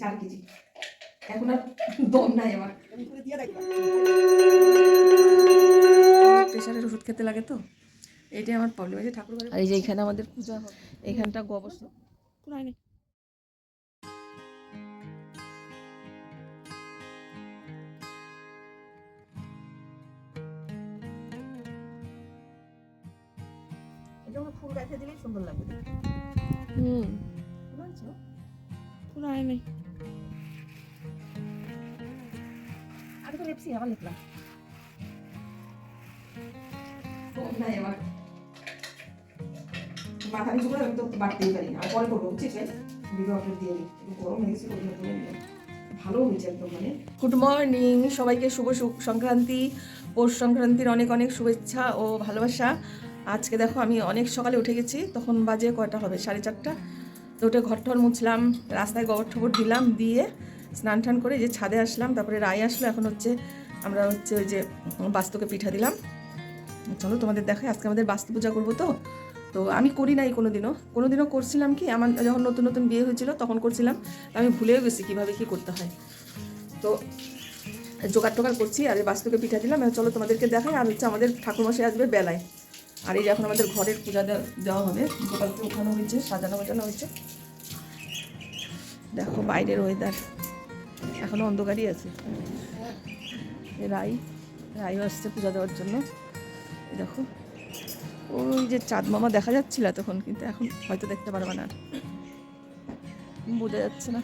চার কেজি। এখন আর দম নাই আমার। প্রেশারের ওষুধ খেতে লাগে তো? এইটাই আমার প্রবলেম যে ঠাকুর আর এই যে এখানে আমাদের পূজা হয় এখানটা গোবর নাই। এটা আমরা ফুল গাছে দিলেই সুন্দর লাগবে হুম। ফুল কোনো আয় নেই। আমি তো লেপসি আবার লিখলাম মাথা নিচু করে আমি তো বাড়তেই পারি না আর পরে করব দিয়ে দিই গরম। ভালো হয়েছে একদম মানে গুড মর্নিং সবাইকে শুভ সংক্রান্তি। পৌষ সংক্রান্তির অনেক অনেক শুভেচ্ছা ও ভালোবাসা। আজকে দেখো আমি অনেক সকালে উঠে গেছি। তখন বাজে কয়টা হবে? সাড়ে চারটা। তো উঠে ঘর টর মুছলাম রাস্তায় গোবর ঠোবর দিলাম দিয়ে স্নান টান করে যে ছাদে আসলাম, তারপরে রায় আসলো, এখন হচ্ছে আমরা হচ্ছে ওই যে বাস্তুকে পিঠা দিলাম। চলো তোমাদের দেখাই, আজকে আমাদের বাস্তু পূজা করব তো। তো আমি করি নাই কোনোদিনও। কোনোদিনও করছিলাম কি, আমার যখন নতুন নতুন বিয়ে হয়েছিল তখন করছিলাম আমি ভুলেও গেছি কীভাবে কী করতে হয়। তো জোগাড় টোগাড় করছি, আর এই বাস্তুকে পিঠা দিলাম চলো তোমাদেরকে দেখাই, আর হচ্ছে আমাদের ঠাকুরমশাই আসবে বেলায়। আর এই এখন আমাদের ঘরের পূজা দেওয়া- হবে, গোপালকে উঠানো হয়েছে, সাজানো গোজানো হয়েছে। দেখো বাইরের ওয়েদার এখনও অন্ধকারই আছে। রাই, রাইও আসছে পূজা দেওয়ার জন্য। দেখো। ওই যে চাঁদ মামা দেখা যাচ্ছিল তখন কিন্তু এখন হয়তো দেখতে পারবে না বোঝা যাচ্ছে না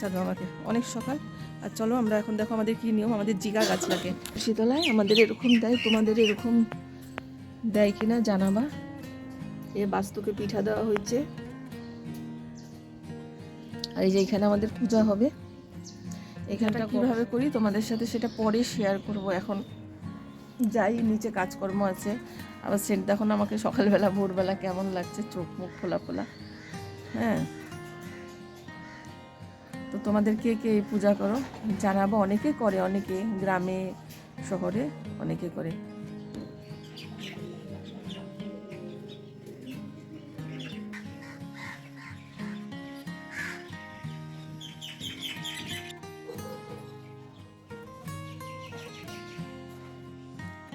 চাঁদ মামাকে। অনেক সকাল। আর চলো আমরা এখন দেখো আমাদের কি নিয়ম, আমাদের জিগা গাছ লাগে শীতলায় আমাদের এরকম দেয়, তোমাদের এরকম দেয় কিনা জানাবা। এ বাস্তুকে পিঠা দেওয়া হয়েছে। আর এই যে এখানে আমাদের পূজা হবে। এখানটা কীভাবে করি? তোমাদের সাথে সেটা পরে শেয়ার করব। এখন যাই নিচে কাজকর্ম আছে। আবার সেট দেখো না আমাকে সকালবেলা ভোরবেলা কেমন লাগছে? চোখ মুখ খোলা খোলা হ্যাঁ। তো তোমাদের কে কে এই পূজা করো? জানাব। অনেকে করে অনেকে গ্রামে শহরে অনেকে করে।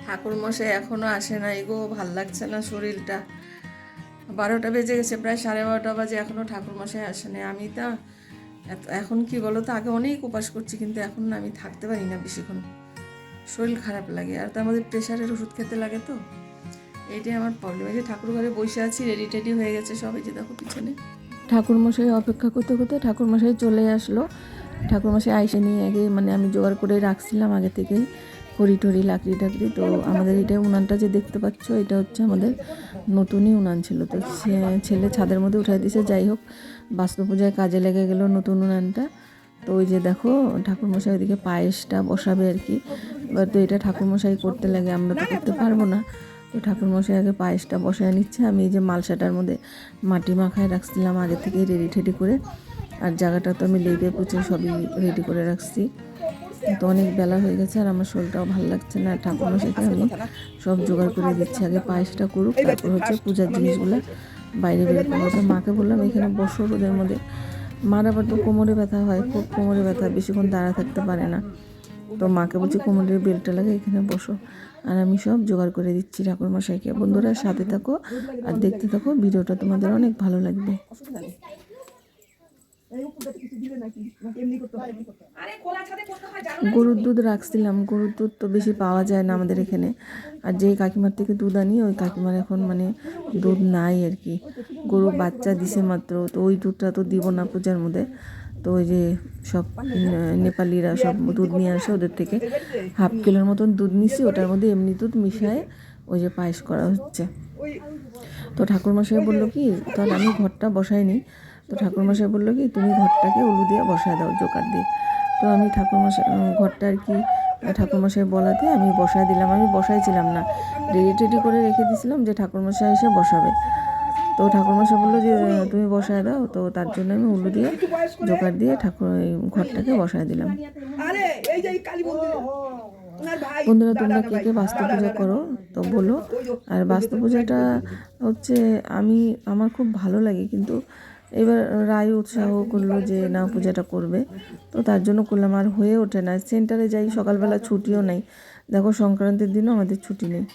ঠাকুর মশাই এখনও আসে না এগো ভালো লাগছে না শরীরটা। বারোটা বেজে গেছে, প্রায় সাড়ে বারোটা বাজে, এখনও ঠাকুর মশাই আসে না আমি তা এখন কি বলো তো আগে অনেক উপাস করছি, কিন্তু এখন না আমি থাকতে পারি না বেশিক্ষণ। শরীর খারাপ লাগে, আর তার মধ্যে প্রেশারের ওষুধ খেতে লাগে তো। এইটাই আমার প্রবলেম এই যে ঠাকুর ঘরে বসে আছি রেডি টেডি হয়ে গেছে সবাই যে দেখো পিছনে। ঠাকুরমশাই অপেক্ষা করতে করতে ঠাকুরমশাই চলে আসলো। ঠাকুরমশাই আইসে নিয়ে আগে মানে আমি জোগাড় করে রাখছিলাম আগে থেকেই। খড়ি টড়ি লাকড়ি টাকড়ি, তো আমাদের এটা উনানটা যে দেখতে পাচ্ছ, এটা হচ্ছে আমাদের নতুনই উনান ছিল। তো ছেলে ছাদের মধ্যে উঠাই দিয়েছে যাই হোক বাস্তু পূজায় কাজে লেগে গেল নতুন উনানটা। তো ওই যে দেখো, ঠাকুরমশাই ওইদিকে পায়েসটা বসাবে আর কি। এবার তো এটা ঠাকুরমশাই করতে লাগে, আমরা তো করতে পারব না। তো ঠাকুরমশাই আগে পায়েসটা বসায় নিচ্ছে, আমি এই যে মালসাটার মধ্যে মাটি মাখায় রাখছিলাম, আগে থেকেই রেডি ঠেডি করে। আর জায়গাটা তো আমি লেপে পুছে সবই রেডি করে রাখছি। তো অনেক বেলা হয়ে গেছে আর আমার শরীরটাও ভালো লাগছে না। ঠাকুরমশাইকে আমি সব জোগাড় করে দিচ্ছি। আগে পায়েসটা করুক তারপর হচ্ছে পূজার জিনিসগুলো বাইরে বের করব। মাকে বললাম এখানে বসো রোদের মধ্যে। মার আবার তো কোমরে ব্যথা হয় খুব কোমরে ব্যথা বেশিক্ষণ দাঁড়া থাকতে পারে না। তো মাকে বলছি কোমরের বেলটা লাগে এখানে বসো। আর আমি সব জোগাড় করে দিচ্ছি ঠাকুর মশাইকে বন্ধুরা সাথে থাকো আর দেখতে থাকো ভিডিওটা তোমাদের অনেক ভালো লাগবে। গরুর দুধ রাখছিলাম, গরুর দুধ তো বেশি পাওয়া যায় না আমাদের এখানে। আর যেই কাকিমার থেকে দুধ আনি, ওই কাকিমার এখন মানে দুধ নাই আর কি। গরু বাচ্চা দিছে মাত্র, তো ওই দুধটা তো দিব না পূজার মধ্যে। তো ওই যে সব নেপালিরা সব দুধ নিয়ে আসে ওদের থেকে। হাফ কিলোর মতন দুধ নিছি, ওটার মধ্যে এমনি দুধ মিশায় ওই যে পায়েস করা হচ্ছে। তো ঠাকুরমশাই বলল কি, তাহলে আমি ঘরটা বসাইনি। তো ঠাকুরমশাই বলল কি তুমি ঘরটাকে উলু দিয়ে বসায় দাও জোকার দিয়ে। তো আমি ঠাকুরমশাই ঘরটা আর কি ঠাকুরমশাই বলাতে আমি বসায় দিলাম। আমি বসাইছিলাম না রেডি টেডি করে রেখে দিয়েছিলাম যে ঠাকুরমশাই এসে বসাবে। তো ঠাকুরমশাই বলল যে তুমি বসায় দাও। তো তার জন্য আমি উলু দিয়ে জোকার দিয়ে ঠাকুর ঘরটাকে বসায় দিলাম। বন্ধুরা তোমরা কে কে বাস্তু পূজা করো তো বলো। আর বাস্তু পূজাটা হচ্ছে আমি আমার খুব ভালো লাগে কিন্তু এবার রায় উৎসাহ করল যে না, পূজাটা করবে। তো তার জন্য করলাম। আর হয়ে ওঠে না। সেন্টারে যাই, সকালবেলা ছুটিও নেই। দেখো, সংক্রান্তির দিনও আমাদের ছুটি নেই।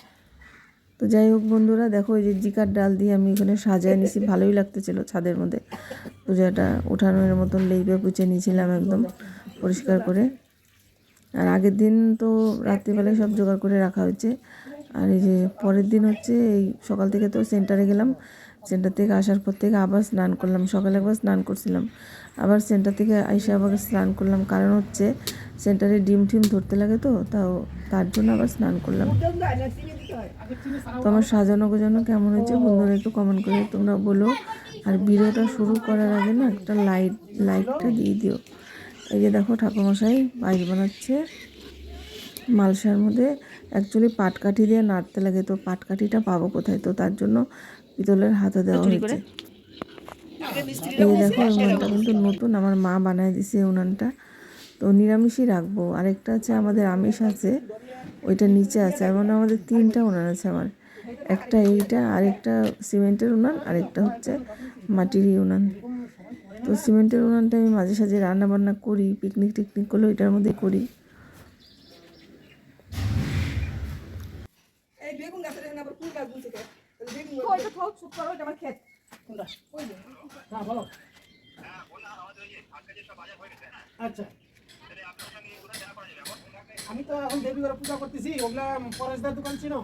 তো যাই হোক বন্ধুরা, দেখো এই যে জিকার ডাল দিয়ে আমি এখানে সাজায় নিছি। ভালোই লাগতেছিল ছাদের মধ্যে। পূজাটা ওঠানোর মতন লেপে পুচে নিয়েছিলাম একদম পরিষ্কার করে। আর আগের দিন তো রাত্রিবেলায় সব জোগাড় করে রাখা হয়েছে। আর এই যে পরের দিন হচ্ছে এই সকাল থেকে তো সেন্টারে গেলাম। সেন্টার থেকে আসার পর থেকে আবার স্নান করলাম। সকালে একবার স্নান করছিলাম। আবার সেন্টার থেকে আইসে আবার স্নান করলাম। কারণ হচ্ছে সেন্টারে ডিম টিম ধরতে লাগে তো, তাও তার জন্য আবার স্নান করলাম। তো আমার সাজানো গোজানো কেমন হয়েছে বন্ধুরা একটু কমেন্ট করে তোমরা বলো। আর ভিডিওটা শুরু করার আগে না একটা লাইট লাইটটা দিয়ে দিও। এই যে দেখো ঠাকুরমশাই পায়েস বানাচ্ছে। মালসার মধ্যে অ্যাকচুয়ালি পাটকাঠি দিয়ে নাড়তে লাগে। তো পাটকাঠিটা পাবো কোথায়? তো তার জন্য পিতলের হাতে দেওয়া হয়েছে। এই দেখো উনানটা কিন্তু নতুন আমার মা বানায় দিছে উনানটা তো নিরামিষই রাখব। আরেকটা আছে আমাদের আমিষ আছে ওইটা নিচে আছে। আর মানে আমাদের তিনটা উনান আছে আমার। একটা এইটা আরেকটা সিমেন্টের উনান আরেকটা হচ্ছে মাটিরই উনান তো সিমেন্টের উনানটা আমি মাঝে সাঝে রান্না বান্না করি পিকনিক টিকনিক করলে ওইটার মধ্যে করি এই বেগুন গাছের এখানে আবার ফুল গাছ বুনছে কে? তাহলে বেগুন গাছ- ওইটা থাক, চুপ করো, ওইটা আমার ক্ষেত। কোনটা? ওই হ্যাঁ বলো। আচ্ছা। আমি তো এখন দেবী ঘরে পূজা করতেছি ওগুলা পরেশদার দোকান ছিল।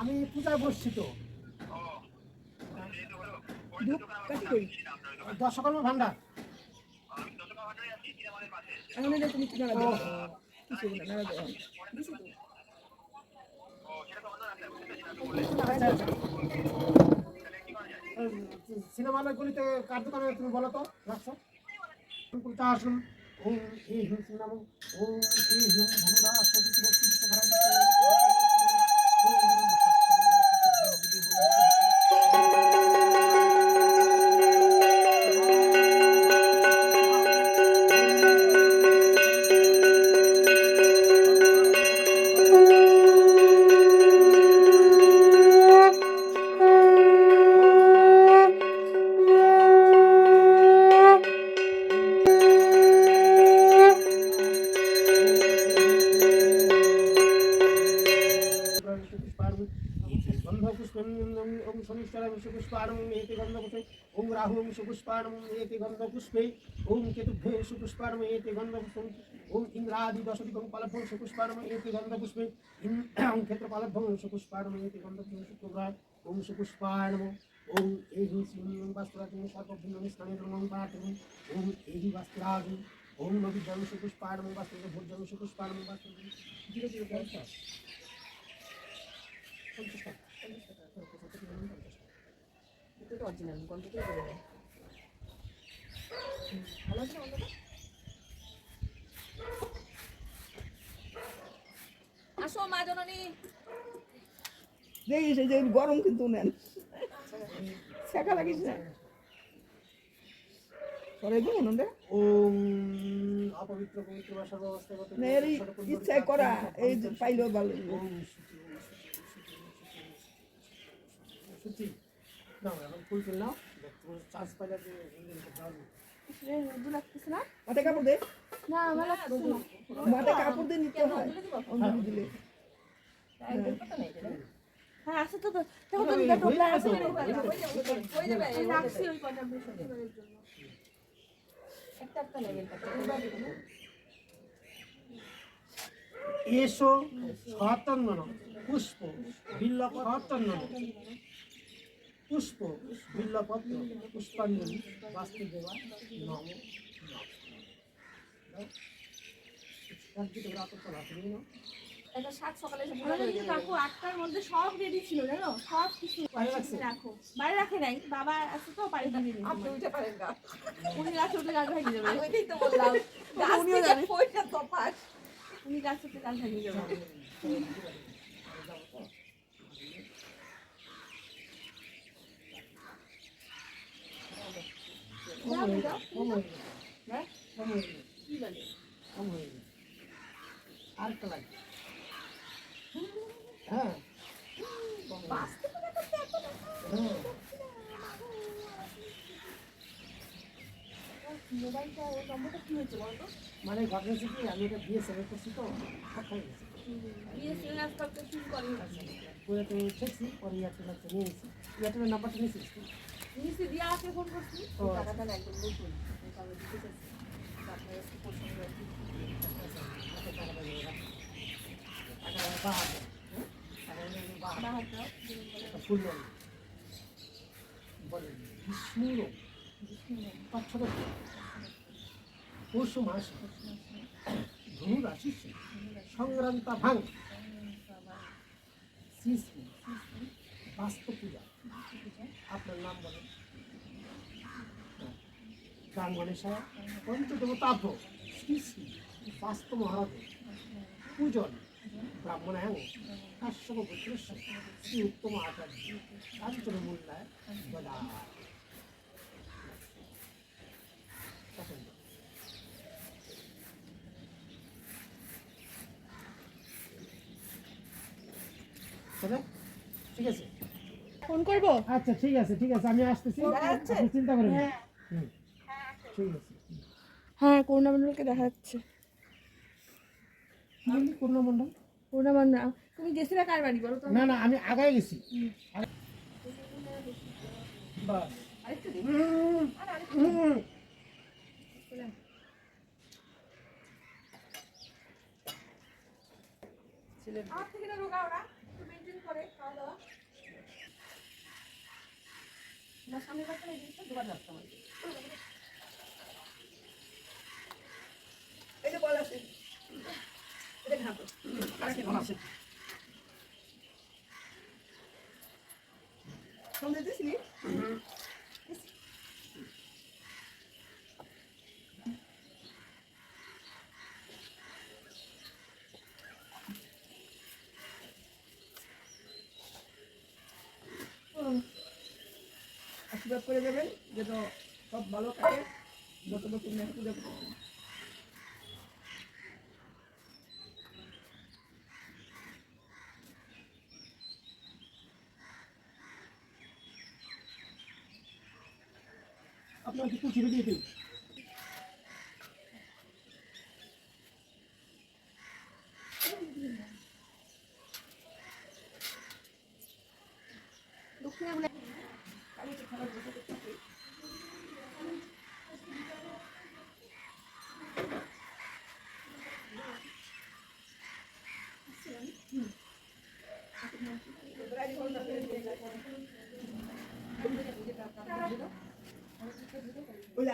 আমি পূজায় বসছি তো? দশকর্ম ভান্ডার। তুমি নাড়া দেবো? কিছু না, নাড়া দেবো। দিছি তো। সিনেমা কার দোকানে তুমি বলো তো? রাখছো? কুলতা আসুন। ওম এই হিম নাম ওম এই হিম ভনুদা ओम राहुं सुपुष्पाणं एति गन्धपुष्पे ओम केतुभ्ये सुपुष्पाणं एति गन्धपुष्पे ओम इन्द्रादि दशदिकं फलभं सुपुष्पाणं एति गन्धपुष्पे ओम क्षेत्रफलभं सुपुष्पाणं एति गन्धपुष्पे शुक्राय ओम सुपुष्पाणं ओम एहि सिंहं वस्त्राजं सर्वभिन्नं स्नानं पाठं ओम एहि वस्त्राजं ओम नविजं सुपुष्पाणं वस्त्रं भोजं सुपुष्पाणं वस्त्रं धीरे धीरे बलता পঞ্চাশ টাকা এটা তো original, গন্ধটাই বেরোয় না। হুম, ভালো আছে না গন্ধটা? আসো মা জননী। দেখিস এই যে গরম কিন্তু নেন। শেখা লাগিস না অপবিত্র পবিত্র বা সর্বাবস্থাগত না এর ইচ্ছায় করা এই যে পাইলেও ভালো এখন ফুল নাও। পাইলে মাথায় কাপড় দে। মাথায় কাপড় দিয়ে নিতে হয়। অঞ্জলি দিলে। হ্যাঁ আছে তো দেখো তো হয়ে। রাখছি ওই এসো সচন্দন পুষ্প বিল্ল সচন্দন পুষ্প বিল্লপত্র পুষ্পাঞ্জলি বাস্তুদেবা নম সকালে আটটার মধ্যে সব রেডি ছিল জানো সব কিছু বাইরে রাখছে? রাখো বাইরে রাখে নাই বাবা আছে তো আপনি উঠে পারেন গা উনি গাছে উঠে গাছ ভাঙিয়ে যাবে ওইটাই তো বললাম গাছ থেকে। তফাৎ উনি গাছ উঠে গাছ ভাঙিয়ে যাবে আর একটা লাগে হ্যাঁ মানে ঘটনা হচ্ছে কি আমি এটা বিএসএনএল করছি তো আজকাল তো করেনি পুরো তো ঠেকছি পরে এয়ারটেল নিয়ে নিয়েছি। এয়ারটেলের নাম্বারটা নিয়েছি নিচে দিয়ে আছে ফোন করছি। ও টাকাটা না একদম নতুন। আমি দিতে চাইছি আপনার একটু পছন্দ পৌষ মাস ধনু রাশি সংগ্রান্তা ভাঙ শ্রী শ্রী বাস্তু পূজা আপনার নাম বলেন। গান গণেশা পঞ্চদেবতাভ্য শ্রী শ্রী মহারাজ পূজন ব্রাহ্মণায়ং কাশ্যপ পুত্রস্য শ্রী উত্তম আচার্য। মূল্যায় বলা পছন্দ ঠিক আছে। ফোন করব? আচ্ছা ঠিক আছে ঠিক আছে আমি আসতেছি। আপনি চিন্তা করেন না। হুম, ঠিক। আছে। হ্যাঁ করুণা মণ্ডলকে দেখা যাচ্ছে করুণা মণ্ডল করুণা মণ্ডল তুমি গেছিলে কার বাড়ি বলো তো? না না আমি আগায় গেছি। বাস আরেকটু দিন। হুম। ছেলের আমার থেকে না রোগা ওরা একটু মেনটেন করে খাওয়া দাওয়া। না সামনে এই জিনিসটা দুবার রাখতে হবে এই যে বল আছে এটা ঘাটো আরেকটা বল আছে সন্দেহ দিসনি আশীর্বাদ করে দেবেন যেন সব ভালো থাকে যত বছর দেখো আপনার কিছু ছিঁড়ে দিয়ে দক্ষিণা বলে ওই আরেকটা আছে হ্যাঁ দুই মেয়ে নাকি আছে এক মিনিট মেয়ের ঘরে মেয়ে আমি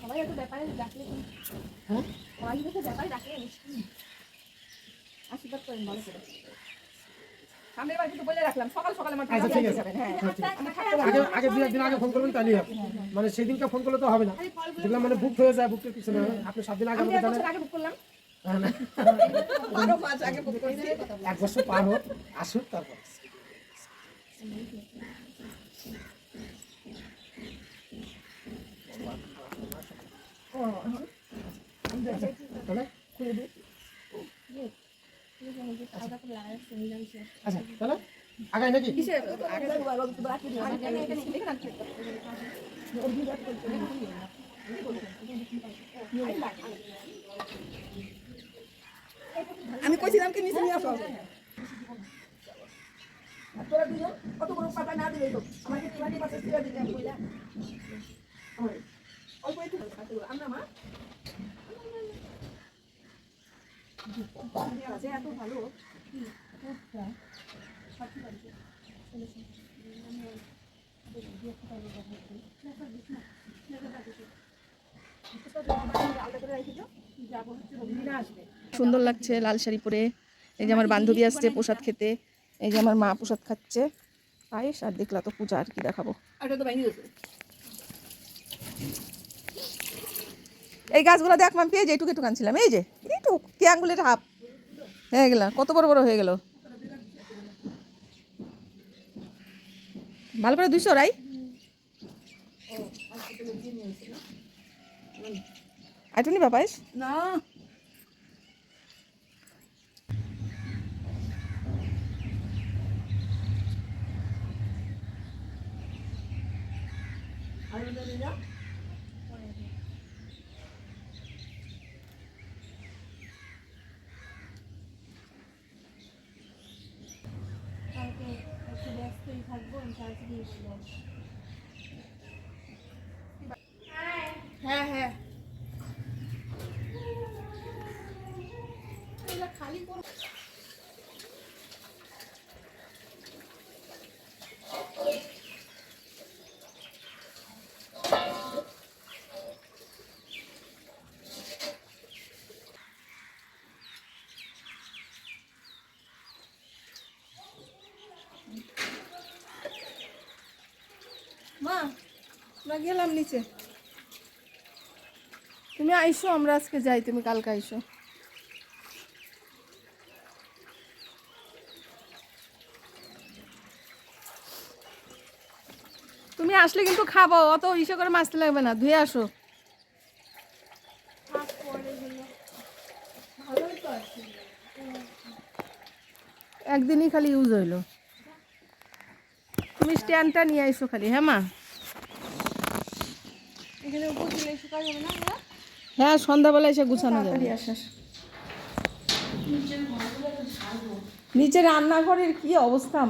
সবাই এত ব্যাপারে ডাকলে হ্যাঁ? সবাই দেখে ব্যাপারে ডাকলে আশীর্বাদ করেন ভালো করে। সামনের বার কিন্তু বলে রাখলাম সকাল সকাল আমার আচ্ছা ঠিক আছে। যাবেন হ্যাঁ। ঠিক আছে। আগে আগে দু একদিন আগে ফোন করবেন তাহলেই হবে। মানে সেদিনকে ফোন করলে তো হবে না। মানে বুক হয়ে যায় বুকের পিছনে। আপনি সাত দিন আগে আমাকে জানেন। আগে বুক করলাম। এক বছর পার হোক আসুক তারপর আচ্ছা তাহলে বাকি দিও আগে এখানে এখানে আনতে আমি কইছিলাম কি নিচে নিয়ে আসো। তোরা দুজন কত বড় পাতা না দিলে তো? আমাকে টিমাটি পাশে ছিঁড়ে দিতে আমি কইলা অল্প একটু আমরা মা? আছে এত ভালো। আলাদা করে রেখে যাব হচ্ছে আসবে। সুন্দর লাগছে লাল শাড়ি পরে। এই যে আমার বান্ধবী আসছে প্রসাদ খেতে। এই যে আমার মা প্রসাদ খাচ্ছে। পায়েস আর দেখলা তো পূজা আর কি দেখাবো। এই গাছগুলো দেখ মাম পেয়ে যে এইটুকু একটু আনছিলাম। এই যে এইটু কে আঙ্গুলের হাফ? হয়ে গেল কত বড় বড় হয়ে গেল। ভালো করে দুইশো রাই? আইটু নিবা পায়েস? না। আলু দিয়ে যা আমরা গেলাম নিচে। তুমি আইসো, আমরা আজকে যাই, তুমি কালকে আইসো। তুমি আসলে কিন্তু খাব, অত ইসে করে মাছতে লাগবে না, ধুয়ে আসো। একদিনই খালি ইউজ হইল। তুমি স্ট্যান্ডটা নিয়ে আইসো খালি হ্যাঁ মা এখানে উপর দিলে শুকা যাবে না এগুলো? হ্যাঁ সন্ধ্যাবেলা এসে গুছানো যাবে। নিচে রান্নাঘরের কি অবস্থা?